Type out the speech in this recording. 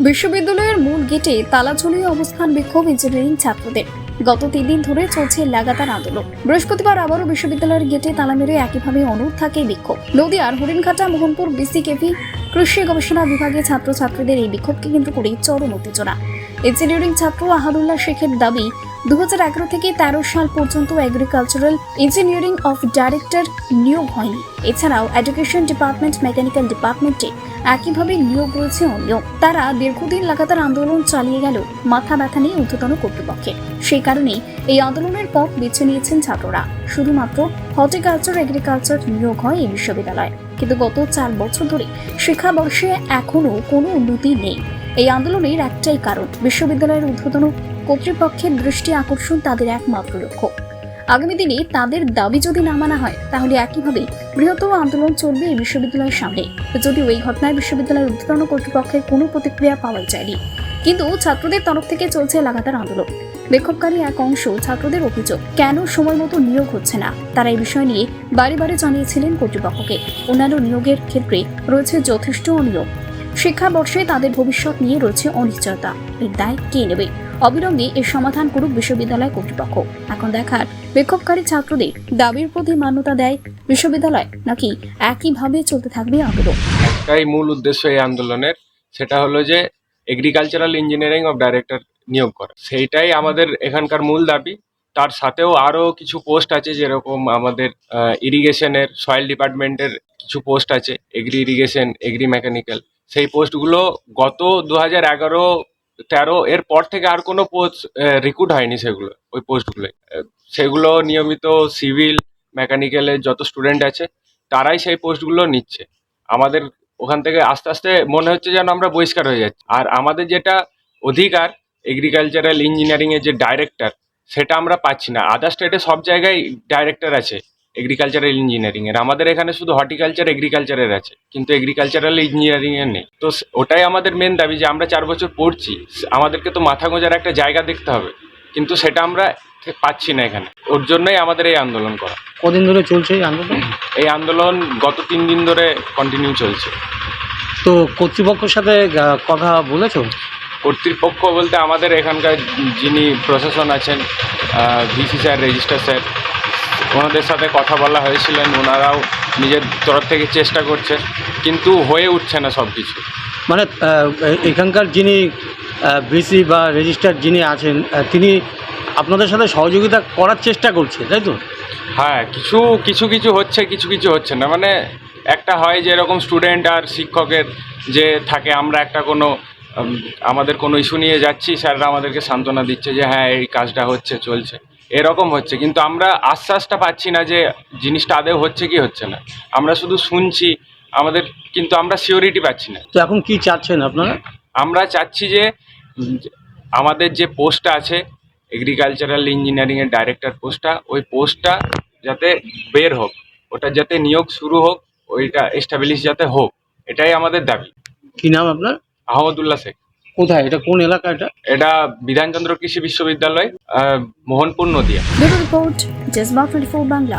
বিশ্ববিদ্যালয়ের মূল গেটে তালা ঝুলিয়ে অবস্থান বিক্ষোভ ইঞ্জিনিয়ারিং ছাত্রদের। গত তিন দিন ধরে চলছে লাগাতার আন্দোলন। বৃহস্পতিবার আবারও বিশ্ববিদ্যালয়ের গেটে তালা মেরে একইভাবে অনুরোধ থাকে বিক্ষোভ। নদিয়ার হরিণঘাটা, মোহনপুর বিসিকেপি কৃষি গবেষণা বিভাগে ছাত্রছাত্রীদের এই বিক্ষোভকে কিন্তু করে চরম উত্তেজনা। ইঞ্জিনিয়ারিং ছাত্র আহাদুল্লাহ শেখের দাবি দু হাজার এগারো থেকে তেরো সাল পর্যন্ত এগ্রিকালচারাল ইঞ্জিনিয়ারিং অফ ডাইরেক্টর নিয়োগ হয়নি। এছাড়াও এডুকেশন ডিপার্টমেন্ট মেকানিক্যাল ডিপার্টমেন্টে একইভাবে নিয়োগ রয়েছে অনিয়ম তারা দীর্ঘদিন লাগাতার আন্দোলন চালিয়ে গেল, মাথা ব্যথা নিয়ে ঊর্ধ্বতন কর্তৃপক্ষে সেই কারণেই এই আন্দোলনের পথ বেছে নিয়েছেন ছাত্ররা। শুধুমাত্র হর্টিকালচার এগ্রিকালচার নিয়োগ হয় এই বিশ্ববিদ্যালয়ে। কিন্তু গত চার বছর ধরে শিক্ষাবর্ষে এখনও কোনো উন্নতি নেই। এই আন্দোলনের একটাই কারণ, বিশ্ববিদ্যালয়ের ঊর্ধ্বতন কর্তৃপক্ষের দৃষ্টি আকর্ষণ তাদের একমাত্র লক্ষ্য। আগামী দিনে তাদের দাবি যদি না মানা হয়, তাহলে একইভাবে বৃহত্তর আন্দোলন চলবে এই বিশ্ববিদ্যালয়ের সামনে। যদিও এই ঘটনায় বিশ্ববিদ্যালয়ের ঊর্ধ্বতন কর্তৃপক্ষের কোনো প্রতিক্রিয়া পাওয়া যায়নি। কিন্তু ছাত্রদের তরফ থেকে চলছে লাগাতার আন্দোলন। বিক্ষোভকারী এক অংশ ছাত্রদের অভিযোগ, কেন সময় মতো নিয়োগ হচ্ছে না? তারা এই বিষয় নিয়ে বারে বারে জানিয়েছিলেন কর্তৃপক্ষকে। অন্যান্য নিয়োগের ক্ষেত্রে রয়েছে যথেষ্ট অনিয়ম। শিক্ষাবর্ষে তাদের ভবিষ্যৎ নিয়ে রয়েছে অনিশ্চয়তা। এর দায় কে নেবে? অবিলম্বে এর সমাধান করুক বিশ্ববিদ্যালয় কর্তৃপক্ষ। এখন দেখার বিক্ষোভকারী ছাত্রদের দাবির প্রতি মান্যতা দেয় বিশ্ববিদ্যালয়। নাকি একইভাবে চলতে থাকবে আন্দোলন? একটাই মূল উদ্দেশ্য এই আন্দোলনের, সেটা হলো যে এগ্রিকালচারাল ইঞ্জিনিয়ারিং অফ ডাইরেক্টর নিয়োগ করা। সেইটাই আমাদের এখানকার মূল দাবি। তার সাথেও আরও কিছু পোস্ট আছে, যেরকম আমাদের ইরিগেশনের সয়েল ডিপার্টমেন্টের কিছু পোস্ট আছে এগ্রি ইরিগেশন এগ্রি মেকানিক্যাল সেই পোস্টগুলো গত দু হাজার এগারো, তেরো, এর পর থেকে আর কোনো পোস্ট রিক্রুট হয়নি সেগুলো, ওই পোস্টগুলো সেগুলো নিয়মিত সিভিল মেকানিক্যালের যত স্টুডেন্ট আছে, তারাই সেই পোস্টগুলো নিচ্ছে। আমাদের ওখান থেকে আস্তে আস্তে মনে হচ্ছে যেন আমরা বহিষ্কার হয়ে যাচ্ছি। আর আমাদের যেটা অধিকার এগ্রিকালচারাল ইঞ্জিনিয়ারিংয়ের যে ডাইরেক্টর সেটা আমরা পাচ্ছি না। আদার স্টেটে সব জায়গায় ডাইরেক্টর আছে। এগ্রিকালচারাল ইঞ্জিনিয়ারিং এর। আমাদের এখানে শুধু হর্টিকালচার এগ্রিকালচারের আছে কিন্তু এগ্রিকালচারাল ইঞ্জিনিয়ারিং এর নেই। তো ওটাই আমাদের মেন দাবি যে আমরা চার বছর পড়ছি আমাদেরকে তো মাথা গোঁজার একটা জায়গা দেখতে হবে কিন্তু সেটা আমরা পাচ্ছি না এখানে। ওর জন্যই আমাদের এই আন্দোলন করা। কদিন ধরে চলছে এই আন্দোলন? এই আন্দোলন গত তিন দিন ধরে কন্টিনিউ চলছে। তো কর্তৃপক্ষের সাথে কথা বলেছ? কর্তৃপক্ষ বলতে আমাদের এখানকার যিনি প্রশাসন আছেন ভিসি স্যার রেজিস্টার স্যার ওনাদের সাথে কথা বলা হয়েছিলেন ওনারাও নিজের তরফ থেকে চেষ্টা করছে কিন্তু হয়ে উঠছে না সব কিছু মানে এখানকার যিনি বিসি বা রেজিস্টার যিনি আছেন তিনি আপনাদের সাথে সহযোগিতা করার চেষ্টা করছে তাই তো? হ্যাঁ কিছু কিছু কিছু হচ্ছে কিছু কিছু হচ্ছে না। মানে একটা হয় যে এরকম স্টুডেন্ট আর শিক্ষকের যে থাকে আমরা একটা কোনো আমাদের কোনো ইস্যু নিয়ে যাচ্ছি স্যাররা আমাদেরকে সান্ত্বনা দিচ্ছে যে হ্যাঁ এই কাজটা হচ্ছে চলছে। এরকম হচ্ছে। কিন্তু আমরা আশ্বাসটা পাচ্ছি না যে জিনিসটা আদেও হচ্ছে কি হচ্ছে না। আমরা শুধু শুনছি আমাদের কিন্তু আমরা সিওরিটি পাচ্ছি না। তো এখন কি চাচ্ছেন আপনারা? আমরা চাচ্ছি যে আমাদের যে পোস্টটা আছে এগ্রিকালচারাল ইঞ্জিনিয়ারিংয়ের ডাইরেক্টর পোস্টটা ওই পোস্টটা যাতে বের হোক ওটা যাতে নিয়োগ শুরু হোক ওইটা এস্টাবলিশ যাতে হোক এটাই আমাদের দাবি। কি নাম আপনার? আহমদুল্লাহ শেখ। কোথায়? এটা কোন এলাকা এটা? এটা বিধানচন্দ্র কৃষি বিশ্ববিদ্যালয় আহ, Mohanpur Nadia. Bureau report twenty Bangla.